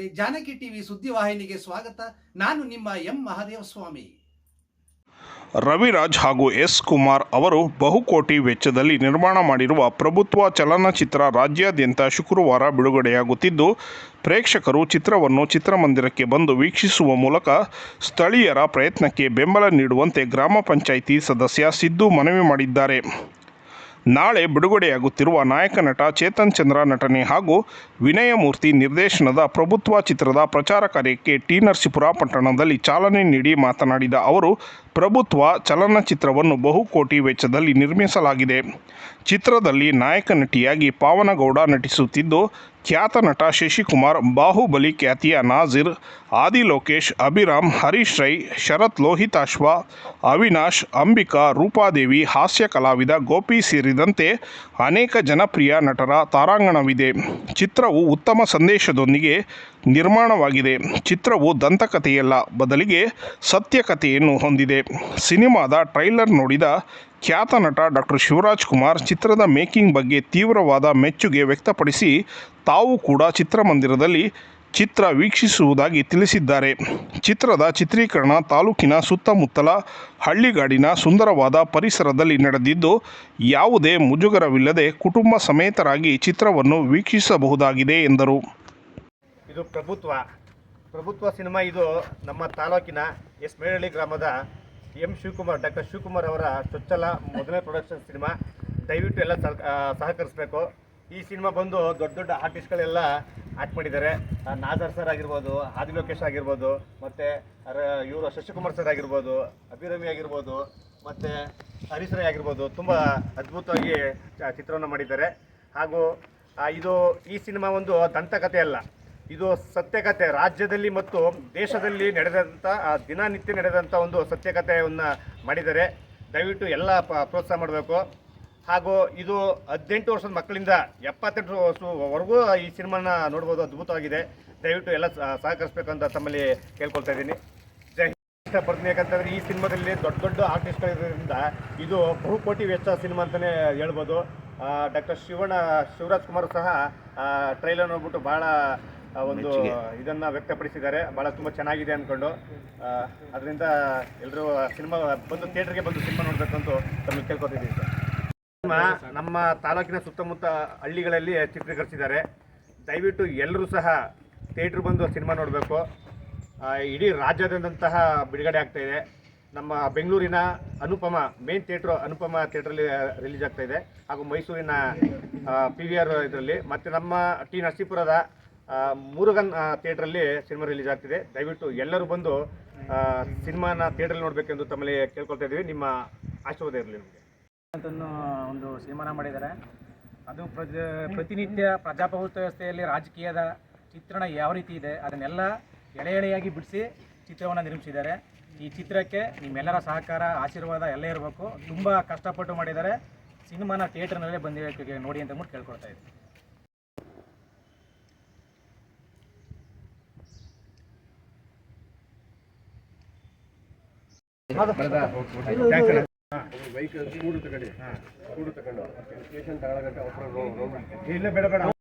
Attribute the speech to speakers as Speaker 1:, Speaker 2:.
Speaker 1: Janaki TV ಸುದ್ದಿವಾಹಿನಿಗೆ ಸ್ವಾಗತ. ನಾನು ನಿಮ್ಮ ಎಂ ಮಹಾದೇವ ಸ್ವಾಮಿ
Speaker 2: ರವಿರಾಜ್ ಹಾಗೂ ಎಸ್ ಕುಮಾರ್ ಅವರು ಬಹುಕೋಟಿ ವೆಚ್ಚದಲ್ಲಿ ನಿರ್ಮಾಣ ಮಾಡಿರುವ ಪ್ರಭುತ್ವ ಚಲನಚಿತ್ರ ರಾಜ್ಯಾದ್ಯಂತ ಶುಕ್ರವಾರ ಬಿಡುಗಡೆಯಾಗುತ್ತಿದ್ದು, ಪ್ರೇಕ್ಷಕರು ಚಿತ್ರವನ್ನು ಚಿತ್ರಮಂದಿರಕ್ಕೆ ಬಂದು ವೀಕ್ಷಿಸುವ ಮೂಲಕ ಸ್ಥಳೀಯರ ಪ್ರಯತ್ನಕ್ಕೆ ಬೆಂಬಲ ನೀಡುವಂತೆ ಗ್ರಾಮ ಪಂಚಾಯಿತಿ ಸದಸ್ಯ ಸಿದ್ದು ಮನವಿ ಮಾಡಿದ್ದಾರೆ. ನಾಳೆ ಬಿಡುಗಡೆಯಾಗುತ್ತಿರುವ ನಾಯಕ ನಟ ಚೇತನ್ ಚಂದ್ರ ನಟನೆ ಹಾಗೂ ವಿನಯಮೂರ್ತಿ ನಿರ್ದೇಶನದ ಪ್ರಭುತ್ವ ಚಿತ್ರದ ಪ್ರಚಾರ ಕಾರ್ಯಕ್ಕೆ ಟಿ ನರಸೀಪುರ ಪಟ್ಟಣದಲ್ಲಿ ಚಾಲನೆ ನೀಡಿ ಮಾತನಾಡಿದ ಅವರು ಪ್ರಭುತ್ವ ಚಲನಚಿತ್ರವನ್ನು ಬಹುಕೋಟಿ ವೆಚ್ಚದಲ್ಲಿ ನಿರ್ಮಿಸಲಾಗಿದೆ. ಚಿತ್ರದಲ್ಲಿ ನಾಯಕ ನಟಿಯಾಗಿ ಪಾವನಗೌಡ ನಟಿಸುತ್ತಿದ್ದು, ಖ್ಯಾತ ನಟ ಶಶಿಕುಮಾರ್, ಬಾಹುಬಲಿ ಖ್ಯಾತಿಯ ನಾಜಿರ್ ಆದಿ ಲೋಕೇಶ್, ಅಭಿರಾಮ್, ಹರೀಶ್ ರೈ, ಶರತ್ ಲೋಹಿತಾಶ್ವ ಅವಿನಾಶ್, ಅಂಬಿಕಾ, ರೂಪಾದೇವಿ, ಹಾಸ್ಯ ಕಲಾವಿದ ಗೋಪಿ ಸೇರಿದಂತೆ ಅನೇಕ ಜನಪ್ರಿಯ ನಟರ ತಾರಾಂಗಣವಿದೆ. ಚಿತ್ರವು ಉತ್ತಮ ಸಂದೇಶದೊಂದಿಗೆ ನಿರ್ಮಾಣವಾಗಿದೆ. ಚಿತ್ರವು ದಂತಕಥೆಯಲ್ಲ, ಬದಲಿಗೆ ಸತ್ಯಕಥೆಯನ್ನು ಹೊಂದಿದೆ. ಸಿನಿಮಾದ ಟ್ರೈಲರ್ ನೋಡಿದ ಖ್ಯಾತ ನಟ ಡಾಕ್ಟರ್ ಶಿವರಾಜ್ ಕುಮಾರ್ ಚಿತ್ರದ ಮೇಕಿಂಗ್ ಬಗ್ಗೆ ತೀವ್ರವಾದ ಮೆಚ್ಚುಗೆ ವ್ಯಕ್ತಪಡಿಸಿ, ತಾವು ಕೂಡ ಚಿತ್ರಮಂದಿರದಲ್ಲಿ ಚಿತ್ರ ವೀಕ್ಷಿಸುವುದಾಗಿ ತಿಳಿಸಿದ್ದಾರೆ. ಚಿತ್ರದ ಚಿತ್ರೀಕರಣ ತಾಲೂಕಿನ ಸುತ್ತಮುತ್ತಲ ಹಳ್ಳಿಗಾಡಿನ ಸುಂದರವಾದ ಪರಿಸರದಲ್ಲಿ ನಡೆದಿದ್ದು, ಯಾವುದೇ ಮುಜುಗರವಿಲ್ಲದೆ ಕುಟುಂಬ ಸಮೇತರಾಗಿ ಚಿತ್ರವನ್ನು ವೀಕ್ಷಿಸಬಹುದಾಗಿದೆ ಎಂದರು.
Speaker 3: ಇದು ಪ್ರಭುತ್ವ. ಪ್ರಭುತ್ವ ಸಿನಿಮಾ ಇದು ನಮ್ಮ ತಾಲೂಕಿನ ಎಸ್ ಮೇಳಳ್ಳಿ ಗ್ರಾಮದ ಎಂ ಶಿವಕುಮಾರ್, ಡಾಕ್ಟರ್ ಶಿವಕುಮಾರ್ ಅವರ ಚೊಚ್ಚಲ ಮೊದಲನೇ ಪ್ರೊಡಕ್ಷನ್ ಸಿನಿಮಾ ದಯವಿಟ್ಟು ಎಲ್ಲ ಸಹಕ- ಸಹಕರಿಸಬೇಕು. ಈ ಸಿನಿಮಾ ಬಂದು ದೊಡ್ಡ ದೊಡ್ಡ ಆರ್ಟಿಸ್ಟ್ಗಳೆಲ್ಲ ಆ್ಯಕ್ಟ್ ಮಾಡಿದ್ದಾರೆ. ನಾಜರ್ ಸರ್ ಆಗಿರ್ಬೋದು ಆದಿ ಲೋಕೇಶ್ ಆಗಿರ್ಬೋದು, ಮತ್ತು ಇವರು ಶಶಿಕುಮಾರ್ ಸರ್ ಆಗಿರ್ಬೋದು, ಅಭಿರಮಿ ಆಗಿರ್ಬೋದು, ಮತ್ತು, ಹರೀಶ್ ರೈ ಆಗಿರ್ಬೋದು, ತುಂಬ ಅದ್ಭುತವಾಗಿ ಚಿತ್ರವನ್ನು ಮಾಡಿದ್ದಾರೆ. ಹಾಗೂ ಇದು ಈ ಸಿನಿಮಾ ಒಂದು ದಂತಕಥೆ ಅಲ್ಲ. ಇದು ಸತ್ಯಕತೆ ರಾಜ್ಯದಲ್ಲಿ ಮತ್ತು ದೇಶದಲ್ಲಿ ನಡೆದಂಥ ದಿನನಿತ್ಯ ನಡೆದಂಥ ಒಂದು ಸತ್ಯಕತೆಯನ್ನು ಮಾಡಿದರೆ ದಯವಿಟ್ಟು ಎಲ್ಲ ಪ್ರೋತ್ಸಾಹ ಮಾಡಬೇಕು. ಹಾಗೂ ಇದು ಹದಿನೆಂಟು ವರ್ಷದ ಮಕ್ಕಳಿಂದ ಎಪ್ಪತ್ತೆಂಟು ವರ್ಷವರೆಗೂ ಈ ಸಿನಿಮಾನ ನೋಡ್ಬೋದು. ಅದ್ಭುತವಾಗಿದೆ. ದಯವಿಟ್ಟು ಎಲ್ಲ ಸಹಕರಿಸಬೇಕು ಅಂತ ತಮ್ಮಲ್ಲಿ ಕೇಳ್ಕೊಳ್ತಾ ಇದ್ದೀನಿ. ಜೈ. ಇಷ್ಟಪಡ್ತೀನಿ. ಯಾಕಂತಂದರೆ ಈ ಸಿನಿಮಾದಲ್ಲಿ ದೊಡ್ಡ ದೊಡ್ಡ ಆರ್ಟಿಸ್ಟ್ಗಳಿರೋದ್ರಿಂದ ಇದು ಬಹುಕೋಟಿ ವೆಚ್ಚ ಸಿನಿಮಾ ಅಂತಲೇ ಹೇಳ್ಬೋದು. ಡಾಕ್ಟರ್ ಶಿವಣ್ಣ, ಶಿವರಾಜ್ ಕುಮಾರ್ ಸಹ ಟ್ರೈಲರ್ ನೋಡ್ಬಿಟ್ಟು ಭಾಳ ಒಂದು ಇದನ್ನ ವ್ಯಕ್ತಪಡಿಸಿದ್ದಾರೆ. ಭಾಳ ತುಂಬ ಚೆನ್ನಾಗಿದೆ ಅಂದ್ಕೊಂಡು ಅದರಿಂದ ಎಲ್ಲರೂ ಸಿನಿಮಾ ಬಂದು ಥಿಯೇಟ್ರಿಗೆ ಬಂದು ಸಿನಿಮಾ ನೋಡಬೇಕು ಅಂತ ತಮ್ಮಲ್ಲಿ ಕೇಳ್ಕೊತಿದ್ದೀವಿ ಸರ್. ಸಿನಿಮಾ ನಮ್ಮ ತಾಲೂಕಿನ ಸುತ್ತಮುತ್ತ ಹಳ್ಳಿಗಳಲ್ಲಿ ಚಿತ್ರೀಕರಿಸಿದ್ದಾರೆ. ದಯವಿಟ್ಟು ಎಲ್ಲರೂ ಸಹ ಥಿಯೇಟ್ರ್ ಬಂದು ಸಿನಿಮಾ ನೋಡಬೇಕು. ಇಡೀ ರಾಜ್ಯದಂತಹ ಬಿಡುಗಡೆ ಆಗ್ತಾ ಇದೆ. ನಮ್ಮ ಬೆಂಗಳೂರಿನ ಅನುಪಮ ಮೇನ್ ಥಿಯೇಟ್ರು ಅನುಪಮ ಥಿಯೇಟ್ರಲ್ಲಿ ರಿಲೀಸ್ ಆಗ್ತಾ ಇದೆ. ಹಾಗೂ ಮೈಸೂರಿನ ಪಿ ವಿ ಆರ್ ಇದರಲ್ಲಿ. ಮತ್ತು ನಮ್ಮ ಟಿ ನರಸೀಪುರದ ಮುರುಗನ್ ಥಿಯೇಟ್ರಲ್ಲಿ ಸಿನಿಮಾ ರಿಲೀಸ್ ಆಗ್ತಿದೆ. ದಯವಿಟ್ಟು ಎಲ್ಲರೂ ಬಂದು ಸಿನಿಮಾನ ಥಿಯೇಟ್ರಲ್ಲಿ ನೋಡಬೇಕೆಂದು ತಮ್ಮಲ್ಲಿ ಕೇಳ್ಕೊಳ್ತಾ ಇದ್ದೀವಿ. ನಿಮ್ಮ ಆಶೀರ್ವಾದ ಇರಲಿ ನಿಮಗೆ.
Speaker 4: ಒಂದು ಸಿನಿಮಾನ ಮಾಡಿದ್ದಾರೆ. ಅದು ಪ್ರಜ ಪ್ರತಿನಿತ್ಯ ಪ್ರಜಾಪ್ರಭುತ್ವ ವ್ಯವಸ್ಥೆಯಲ್ಲಿ ರಾಜಕೀಯದ ಚಿತ್ರಣ ಯಾವ ರೀತಿ ಇದೆ, ಅದನ್ನೆಲ್ಲ ಎಳೆ ಎಳೆಯಾಗಿ ಬಿಡಿಸಿ ಚಿತ್ರವನ್ನು ನಿರ್ಮಿಸಿದ್ದಾರೆ. ಈ ಚಿತ್ರಕ್ಕೆ ನಿಮ್ಮೆಲ್ಲರ ಸಹಕಾರ, ಆಶೀರ್ವಾದ ಎಲ್ಲ ಇರಬೇಕು. ತುಂಬ ಕಷ್ಟಪಟ್ಟು ಮಾಡಿದ್ದಾರೆ. ಸಿನಿಮಾನ ಥಿಯೇಟರ್ನಲ್ಲೇ ಬಂದಿರೋಕ್ಕೆ ನೋಡಿ ಅಂತ ಅಂದ್ಬಿಟ್ಟು ಕೇಳ್ಕೊಳ್ತಾ ಇದ್ದೀನಿ.
Speaker 3: ಇಲ್ಲ ಬೇಡ ಬೇಡ.